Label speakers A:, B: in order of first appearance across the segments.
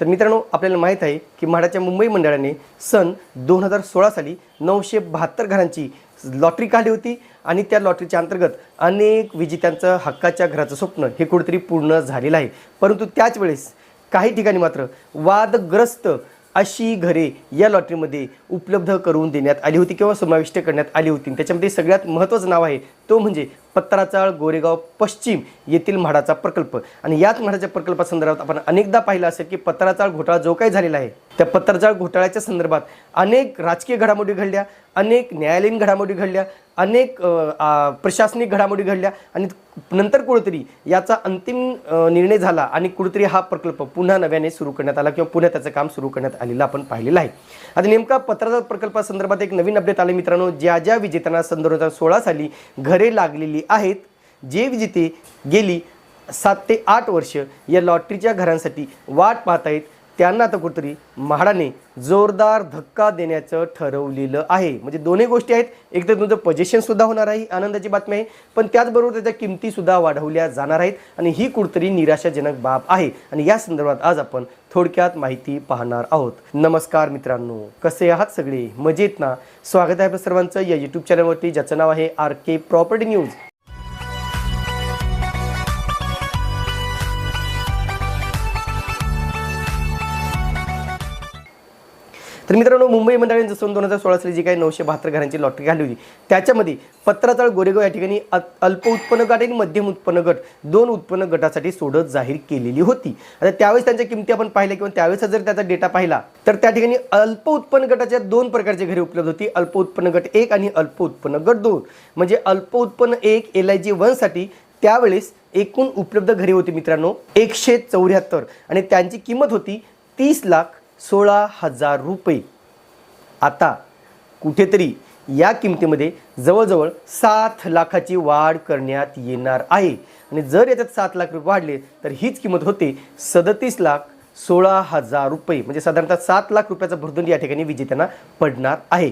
A: तर मित्रांनो आपल्याला माहीत आहे की म्हाडाच्या मुंबई मंडळाने सन दोन हजार सोळा साली नऊशे बहात्तर घरांची लॉटरी काढली होती आणि त्या लॉटरीच्या अंतर्गत अनेक विजेत्यांचं हक्काच्या घराचं स्वप्न हे कुठेतरी पूर्ण झालेलं आहे. परंतु त्याच वेळेस काही ठिकाणी मात्र वादग्रस्त अशी घरे या लॉटरीमध्ये उपलब्ध करून देण्यात आली होती किंवा समाविष्ट करण्यात आली होती. त्याच्यामध्ये सगळ्यात महत्त्वाचं नाव आहे तो म्हणजे पत्राचाळ गोरेगाव पश्चिम येथील म्हाडाचा प्रकल्प. आणि याच म्हाडाच्या प्रकल्पासंदर्भात आपण अनेकदा पाहिलं असेल की पत्राचाळ घोटाळा जो काही झालेला आहे त्या पत्राचाळ घोटाळ्याच्या संदर्भात अनेक राजकीय घडामोडी घडल्या अनेक न्यायालयीन घडामोडी घडल्या अनेक प्रशासनिक घडामोडी घडल्या आणि नंतर कुठेतरी याचा अंतिम निर्णय झाला आणि कुठेतरी हा प्रकल्प पुन्हा नव्याने सुरू करण्यात आला किंवा पुन्हा त्याचं काम सुरू करण्यात आलेलं आपण पाहिलेलं आहे. आता नेमका पत्राचा प्रकल्पासंदर्भात एक नवीन अपडेट आले. मित्रांनो ज्या ज्या विजेत्यांना सन दोन हजार सोळा साली घरे लागलेली आहेत जे विजेते गेली सात ते आठ वर्ष या लॉटरीच्या घरांसाठी वाट पाहत आहेत त्यांना आता कुठेतरी म्हाडाने जोरदार धक्का देण्याचं ठरवलेलं आहे. म्हणजे दोन्ही गोष्टी आहेत. एक तर तुमचं पजेशनसुद्धा होणार आहे ही आनंदाची बातमी आहे. पण त्याचबरोबर त्याच्या किमतीसुद्धा वाढवल्या जाणार आहेत आणि ही कुठेतरी निराशाजनक बाब आहे. आणि या संदर्भात आज आपण थोडक्यात माहिती पाहणार आहोत. नमस्कार मित्रांनो. कसे आहात सगळे? मजेत ना? स्वागत आहे सर्वांचं या यूट्यूब चॅनलवरती ज्याचं नाव आहे आर के प्रॉपर्टी न्यूज तर मित्रांनो मुंबई मंडळाने जसं दोन हजार सोळा साली जी काही नऊशे बहात्तर घरांची लॉटरी घाली होती त्याच्यामध्ये पत्राचाळ गोरेगाव या ठिकाणी अल्प उत्पन्न गट आणि मध्यम उत्पन्न गट दोन उत्पन्न गटासाठी सोडत जाहीर केलेली होती. आता त्यावेळेस त्यांच्या किमती आपण पाहिल्या किंवा त्यावेळेस जर त्याचा डेटा पाहिला तर त्या ठिकाणी अल्प उत्पन्न गटाच्या दोन प्रकारची घरे उपलब्ध होती. अल्प उत्पन्न गट एक आणि अल्प उत्पन्न गट दोन. म्हणजे अल्प उत्पन्न एक एल आय जी वनसाठी त्यावेळेस एकूण उपलब्ध घरे होती मित्रांनो एकशे चौऱ्याहत्तर. आणि त्यांची किंमत होती तीस लाख सोळा हजार रुपये. आता कुठेतरी या किमतीमध्ये जवळजवळ सात लाखाची वाढ करण्यात येणार आहे. आणि जर याच्यात सात लाख रुपये वाढले तर हीच किंमत होते सदतीस लाख सोळा हजार रुपये. म्हणजे साधारणतः सात लाख रुपयाचा भरदंड या ठिकाणी विजेत्यांना पडणार आहे.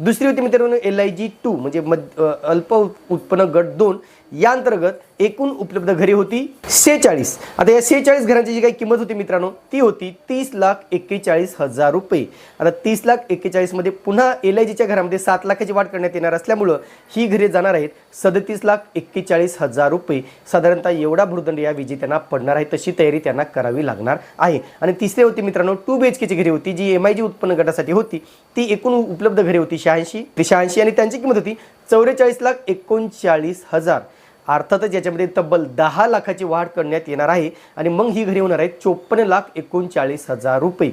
A: दुसरी होती मित्रांनो एल आय जी टू म्हणजे मध अल्प उत्पन्न गट दोन. या अंतर्गत एकूण उपलब्ध घरे होती सेहेचाळीस. आता या शेचाळीस घरांची जी काही किंमत होती मित्रांनो ती होती तीस लाख एक्केचाळीस हजार रुपये. आता तीस लाख एक्केचाळीसमध्ये पुन्हा एल आय जीच्या घरामध्ये सात लाखाची वाढ करण्यात येणार असल्यामुळं ही घरे जाणार आहेत सदतीस लाख एक्केचाळीस हजार रुपये. साधारणतः एवढा भूर्दंड या विजेत्यांना पडणार आहे तशी तयारी त्यांना करावी लागणार आहे. आणि तिसरी होती मित्रांनो टू बी एच केची घरे होती जी एम आय जी उत्पन्न गटासाठी होती. ती एकूण उपलब्ध घरे होती शहाऐंशी. ती शहाऐंशी आणि त्यांची किंमत होती चौवेचाळीस लाख एकोणचाळीस हजार. अर्थातच याच्यामध्ये तब्बल दहा लाखाची वाढ करण्यात येणार आहे आणि मग ही घरी होणार आहे चोपन्न लाख एकोणचाळीस हजार रुपये.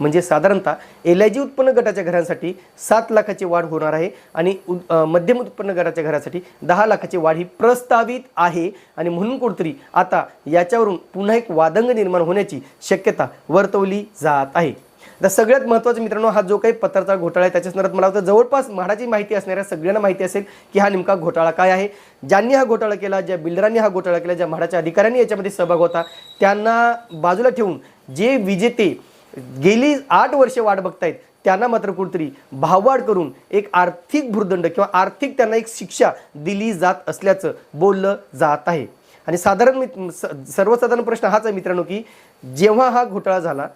A: म्हणजे साधारणतः एल आय जी उत्पन्न गटाच्या घरांसाठी सात लाखाची वाढ होणार आहे आणि मध्यम उत्पन्न गटाच्या घरासाठी दहा लाखाची वाढ ही प्रस्तावित आहे. आणि म्हणून कुठतरी आता याच्यावरून पुन्हा एक वादंग निर्माण होण्याची शक्यता वर्तवली जात आहे. तर सगळ्यात महत्त्वाचं मित्रांनो हा जो काही पत्राचा घोटाळा आहे त्याच्या संदर्भात मला वाटतं जवळपास म्हाडाची माहिती असणाऱ्या सगळ्यांना माहिती असेल की हा नेमका घोटाळा काय आहे. ज्यांनी हा घोटाळा केला ज्या बिल्डरांनी हा घोटाळा केला ज्या म्हाडाच्या अधिकाऱ्यांनी याच्यामध्ये सहभाग होता त्यांना बाजूला ठेवून जे विजेते गेली आठ वर्षे वाट बघतायत त्यांना मात्र कुठतरी भाववाढ करून एक आर्थिक भूर्दंड किंवा आर्थिक त्यांना एक शिक्षा दिली जात असल्याचं बोललं जात आहे. आणि साधारण मित- सर्वसाधारण प्रश्न हाच आहे मित्रांनो की जेव्हा हा घोटाळा झाला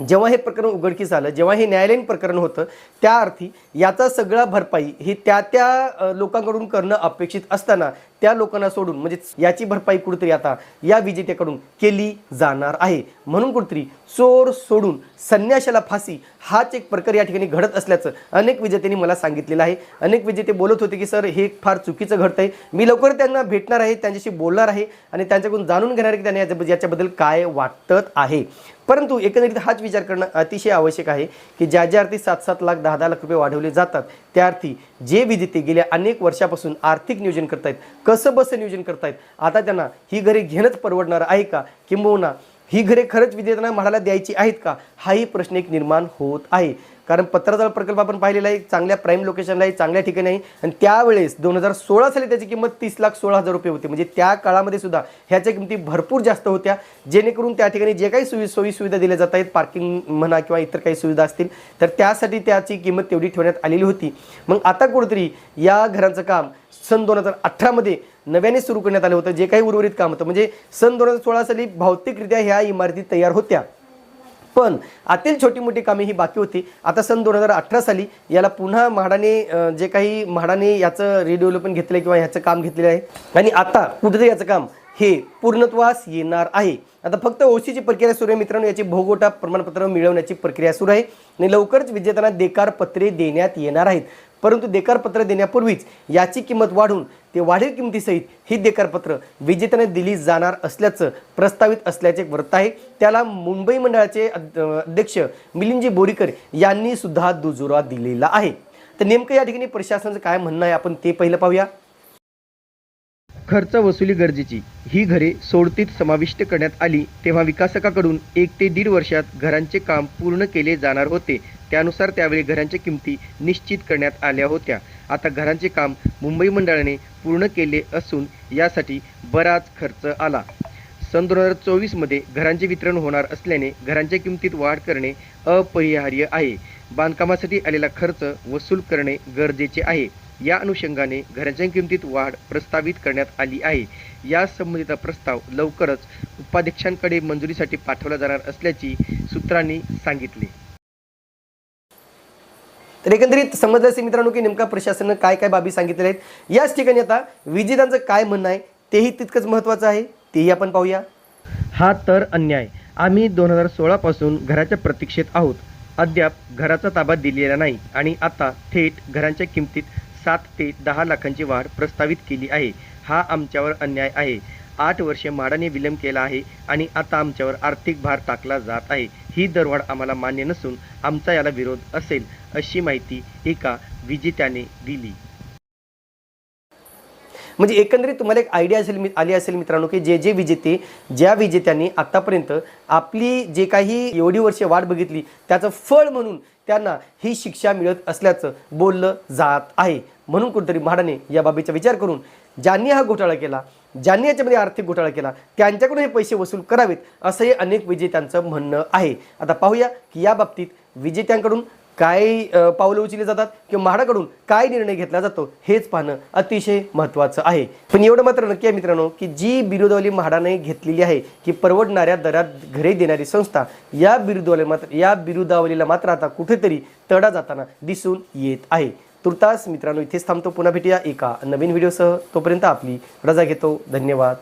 A: जेव्हा हे प्रकरण उघडकीस आलं जेव्हा हे न्यायालयीन प्रकरण होतं त्या अर्थी याचा सगळा भरपाई ही त्या त्या लोकांकडून करणं अपेक्षित असताना त्या लोकांना सोडून म्हणजेच याची भरपाई कुठेतरी आता या विजेत्याकडून केली जाणार आहे. म्हणून कुठेतरी चोर सोडून संन्याशाला फाशी हाच एक प्रकार या ठिकाणी घडत असल्याचं अनेक विजेत्यांनी मला सांगितलेलं आहे. अनेक विजेते बोलत होते की सर हे फार चुकीचं घडतं आहे मी लवकर त्यांना भेटणार आहे त्यांच्याशी बोलणार आहे आणि त्यांच्याकडून जाणून घेणार आहे की त्यांना याच्याबद्दल काय वाटत आहे. परंतु एकंदरीत हाच विचार करणं अतिशय आवश्यक आहे की ज्या ज्या अर्थी सात सात लाख दहा दहा लाख रुपये वाढवले जातात त्या अर्थी जे विजेते गेल्या अनेक वर्षापासून आर्थिक नियोजन करतायत कसं बसं नियोजन करतायत आता त्यांना ही घरे घेणंच परवडणार आहे का? किंबहुना ही घरे खरंच विद्यार्थ्यांना म्हणायला द्यायची आहेत का? हाही प्रश्न एक निर्माण होत आहे. कारण पत्रजाळ प्रकल्प आपण पाहिलेला आहे चांगल्या प्राईम लोकेशनला आहे चांगल्या ठिकाणी आहे. आणि त्यावेळेस दोन हजार सोळा साली त्याची किंमत तीस लाख सोळा हजार रुपये होती. म्हणजे त्या काळामध्ये सुद्धा ह्याच्या किमती भरपूर जास्त होत्या. जेणेकरून त्या ठिकाणी जे काही सोयी सोयी सुविधा दिल्या जात आहेत पार्किंग म्हणा किंवा इतर काही सुविधा असतील तर त्यासाठी त्याची किंमत तेवढी ठेवण्यात आलेली होती. मग आता कुठेतरी या घरांचं काम सन दोन हजार अठरामध्ये नव्याने सुरू करण्यात आलं होतं जे काही उर्वरित काम होतं. म्हणजे सन दोन हजार सोळा साली भौतिकरित्या ह्या इमारती तयार होत्या. पण आतील छोटी मोठी कामे ही बाकी होती. आता सन दोन हजार अठरा साली याला पुन्हा म्हाडाने जे काही म्हाडाने याचं रिडेव्हलपमेंट घेतलं किंवा ह्याचं काम घेतलेलं आहे. आणि आता कुठेतरी याचं काम हे पूर्णत्वास येणार आहे. आता फक्त ओसीची प्रक्रिया सुरू आहे. मित्रांनो याची भोगोटा प्रमाणपत्र मिळवण्याची प्रक्रिया सुरू आहे. आणि लवकरच विजेत्यांना देकार पत्रे देण्यात येणार आहेत. परंतु देकारपत्र देण्यापूर्वीच याची किंमत वाढून ते वाढीव किमतीसहित ही देकारपत्र विजेत्याने दिली जाणार असल्याचं प्रस्तावित असल्याचे एक वृत्त आहे. त्याला मुंबई मंडळाचे अध्यक्ष मिलिंदजी बोरीकर यांनी सुद्धा दुजोरा दिलेला आहे. तर नेमकं या ठिकाणी प्रशासनाचं काय म्हणणं आहे? आपण ते पहिलं पाहूया. खर्च वसुली गरजेची. ही घरे सोडतीत समाविष्ट करण्यात आली तेव्हा विकासकाकडून एक ते दीड वर्षात घरांचे काम पूर्ण केले जाणार होते. त्यानुसार त्यावेळी घरांच्या किमती निश्चित करण्यात आल्या होत्या. आता घरांचे काम मुंबई मंडळाने पूर्ण केले असून यासाठी बराच खर्च आला. सन दोन हजार चोवीसमध्ये घरांचे वितरण होणार असल्याने घरांच्या किमतीत वाढ करणे अपरिहार्य आहे. बांधकामासाठी आलेला खर्च वसूल करणे गरजेचे आहे. या अनुषंगाने घरांच्या किमतीत वाढ प्रस्तावित करण्यात आली आहे. या संबंधीचा प्रस्ताव लवकरच उपाध्यक्षांकडे मंजुरीसाठी पाठवला जाणार असल्याची सूत्रांनी सांगितले. तर एकंदरीत समजलं असेल मित्रांनो की नेमका प्रशासनानं काय काय बाबी सांगितलेल्या आहेत? याच ठिकाणी आता विजेत्यांचं काय म्हणणं आहे तेही तितकंच महत्त्वाचं आहे. तेही आपण पाहूया. हा तर अन्याय. आम्ही दोन हजार सोळापासून घराच्या प्रतीक्षेत आहोत. अद्याप घराचा ताबा दिलेला नाही आणि आता थेट घरांच्या किमतीत सात ते दहा लाखांची वाढ प्रस्तावित केली आहे. हा आमच्यावर अन्याय आहे. आठ वर्षे म्हाडाने विलंब केला आहे आणि आता आमच्यावर आर्थिक भार टाकला जात आहे. ही दरवाढ आम्हाला मान्य नसून आमचा याला विरोध असेल अशी माहिती एका विजेत्याने दिली. म्हणजे एकंदरीत तुम्हाला एक आयडिया असेल मी- आली असेल मित्रांनो की जे जे विजेते ज्या विजेत्यांनी आतापर्यंत आपली जे काही एवढी वर्ष वाट बघितली त्याचं फळ म्हणून त्यांना ही शिक्षा मिळत असल्याचं बोललं जात आहे. म्हणून कुठेतरी म्हाडाने या बाबीचा विचार करून ज्यांनी हा घोटाळा केला ज्यांनी याच्यामध्ये आर्थिक घोटाळा केला त्यांच्याकडून हे पैसे वसूल करावेत असंही अनेक विजेत्यांचं म्हणणं आहे. आता पाहूया की या बाबतीत विजेत्यांकडून काय पावलं उचलली जातात किंवा म्हाडाकडून काय निर्णय घेतला जातो हेच पाहणं अतिशय महत्त्वाचं आहे. पण एवढं मात्र नक्की आहे मित्रांनो की जी बिरुदवाली म्हाडाने घेतलेली आहे की परवडणाऱ्या दरात घरे देणारी संस्था या बिरुदवाली मात्र या बिरुदावलीला मात्र आता कुठेतरी तडा जाताना दिसून येत आहे. तुर्तास मित्रांनो इथेच थांबतो. पुन्हा भेटूया एका नवीन व्हिडिओसह. तोपर्यंत आपली रजा घेतो. धन्यवाद.